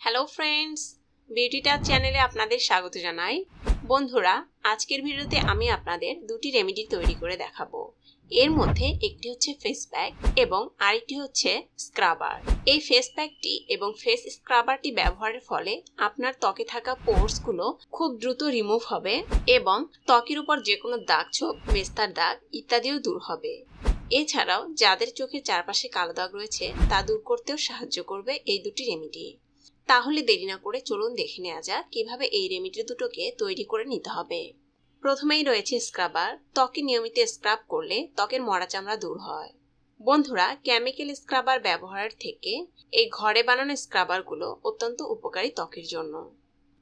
Hello friends beauty touch চ্যানেলে আপনাদের স্বাগত জানাই। বন্ধুরা, আজকের ভিডিওতে আমি আপনাদের দুটি রেমেডি তৈরি করে দেখাবো। এর মধ্যে একটি হচ্ছে ফেস প্যাক এবং আরেকটি হচ্ছে স্ক্রাবার এই ফেস প্যাকটি এবং ফেস স্ক্রাবারটি ব্যবহারের ফলে আপনার ত্বকে থাকা পোর্সগুলো খুব দ্রুত রিমুভ হবে এবং ত্বকের উপর যে কোনো দাগ ছোপ, মেস্তার দাগ ইত্যাদিও দূর হবে। এছাড়াও যাদের চোখের চারপাশে কালো দাগ রয়েছে, তা দূর করতেও সাহায্য করবে এই দুটি রেমেডি তাহলে দেরি না করে চলুন দেখে নেওয়া যাক কীভাবে এই রেমেডি দুটোকে তৈরি করে নিতে হবে। প্রথমেই রয়েছে স্ক্রাবার। ত্বকে নিয়মিত স্ক্রাব করলে ত্বকের মরা চামড়া দূর হয়। বন্ধুরা, কেমিক্যাল স্ক্রাবার ব্যবহারের থেকে এই ঘরে বানানো স্ক্রাবারগুলো অত্যন্ত উপকারী ত্বকের জন্য।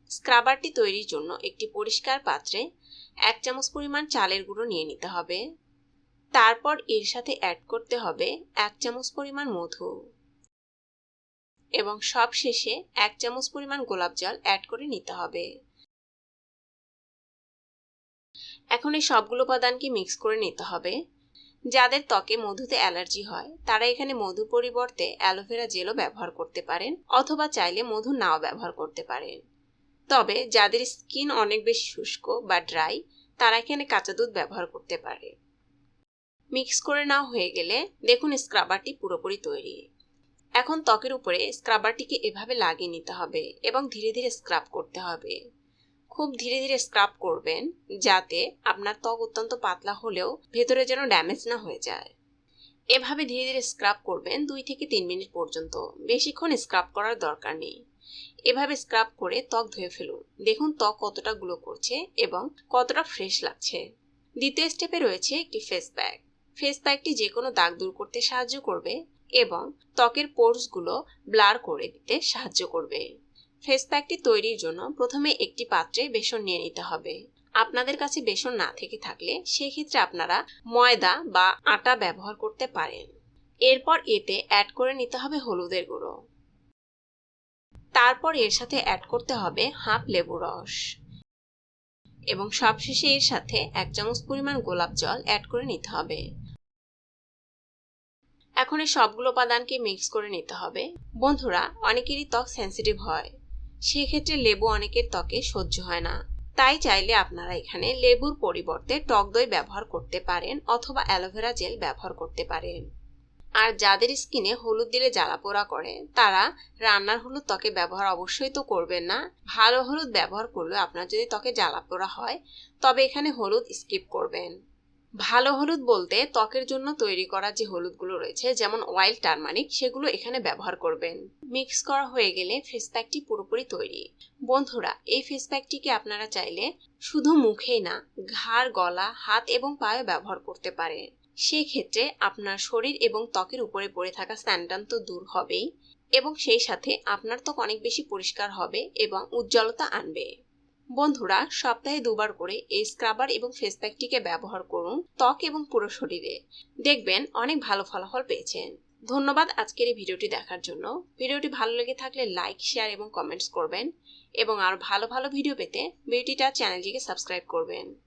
স্ক্রাবারটি তৈরির জন্য একটি পরিষ্কার পাত্রে এক চামচ পরিমাণ চালের গুঁড়ো নিয়ে নিতে হবে। তারপর এর সাথে অ্যাড করতে হবে এক চামচ পরিমাণ মধু। এবং সব শেষে এক চামচ পরিমাণ গোলাপ জল অ্যাড করে নিতে হবে। এখন এই সবগুলো উপাদানকে মিক্স করে নিতে হবে। যাদের ত্বকে মধুতে অ্যালার্জি হয়, তারা এখানে মধু পরিবর্তে অ্যালোভেরা জেলও ব্যবহার করতে পারেন, অথবা চাইলে মধু নাও ব্যবহার করতে পারেন। তবে যাদের স্কিন অনেক বেশি শুষ্ক বা ড্রাই তারা এখানে কাঁচা দুধ ব্যবহার করতে পারে। মিক্স করে নাও হয়ে গেলে দেখুন স্ক্রাবারটি পুরোপুরি তৈরি। এখন ত্বকের উপরে স্ক্রাবারটিকে এভাবে লাগিয়ে নিতে হবে এবং ধীরে ধীরে স্ক্রাব করতে হবে। খুব ধীরে ধীরে স্ক্রাব করবেন যাতে আপনার ত্বক অত্যন্ত পাতলা হলেও ভেতরে যেন ড্যামেজ না হয়ে যায়। এভাবে ধীরে ধীরে স্ক্রাব করবেন দুই থেকে তিন মিনিট পর্যন্ত। বেশিক্ষণ স্ক্রাব করার দরকার নেই। এভাবে স্ক্রাব করে ত্বক ধুয়ে ফেলুন। দেখুন ত্বক কতটা গ্লো করছে এবং কতটা ফ্রেশ লাগছে। দ্বিতীয় স্টেপে রয়েছে একটি ফেস প্যাক। ফেস প্যাকটি যে কোনো দাগ দূর করতে সাহায্য করবে। এবং ত্বকের পোর্সগুলো ব্লার করে দিতে সাহায্য করবে। ফেস প্যাকটি তৈরির জন্য প্রথমে একটি পাত্রে বেসন নিয়ে নিতে হবে। আপনাদের কাছে বেসন না থেকে থাকলে সেক্ষেত্রে আপনারা ময়দা বা আটা ব্যবহার করতে পারেন। এরপর এতে অ্যাড করে নিতে হবে হলুদের গুঁড়ো। তারপর এর সাথে অ্যাড করতে হবে হাফ লেবু রস। এবং সবশেষে এর সাথে এক চামচ পরিমাণ গোলাপ জল অ্যাড করে নিতে হবে। এখন এই সবগুলো উপাদানকে মিক্স করে নিতে হবে। বন্ধুরা, অনেকেরই ত্বক সেন্সিটিভ হয়। সেক্ষেত্রে লেবু অনেকের ত্বকে সহ্য হয় না। তাই চাইলে আপনারা এখানে লেবুর পরিবর্তে টক দই ব্যবহার করতে পারেন অথবা অ্যালোভেরা জেল ব্যবহার করতে পারেন। আর যাদের স্কিনে হলুদ দিলে জ্বালা পোড়া করে, তারা রান্নার হলুদ ত্বকে ব্যবহার অবশ্যই তো করবেন না। ভালো হলুদ ব্যবহার করলে আপনার যদি ত্বকে জ্বালা পোড়া হয়, তবে এখানে হলুদ স্কিপ করবেন। ভালো হলুদ বলতে ত্বকের জন্য তৈরি করা যে হলুদগুলো রয়েছে, যেমন অয়েল টারমারিক সেগুলো এখানে ব্যবহার করবেন। মিক্স করা হয়ে গেলে ফেস প্যাকটি পুরোপুরি তৈরি। বন্ধুরা, এই ফেস প্যাকটিকে আপনারা চাইলে শুধু মুখেই না, ঘাড়, গলা, হাত এবং পায়ে ব্যবহার করতে পারেন। সেক্ষেত্রে আপনার শরীর এবং ত্বকের উপরে পড়ে থাকা স্যান্ডান তো দূর হবেই এবং সেই সাথে আপনার ত্বক অনেক বেশি পরিষ্কার হবে এবং উজ্জ্বলতা আনবে। বন্ধুরা, সপ্তাহে দুবার করে এই স্ক্রাবার এবং ফেস প্যাকটিকে ব্যবহার করুন ত্বক এবং পুরো শরীরে। দেখবেন অনেক ভালো ফলাফল পেয়েছেন। ধন্যবাদ আজকের এই ভিডিওটি দেখার জন্য। ভিডিওটি ভালো লেগে থাকলে লাইক শেয়ার এবং কমেন্টস করবেন এবং আরও ভালো ভালো ভিডিও পেতে বিউটিটা চ্যানেলটিকে সাবস্ক্রাইব করবেন।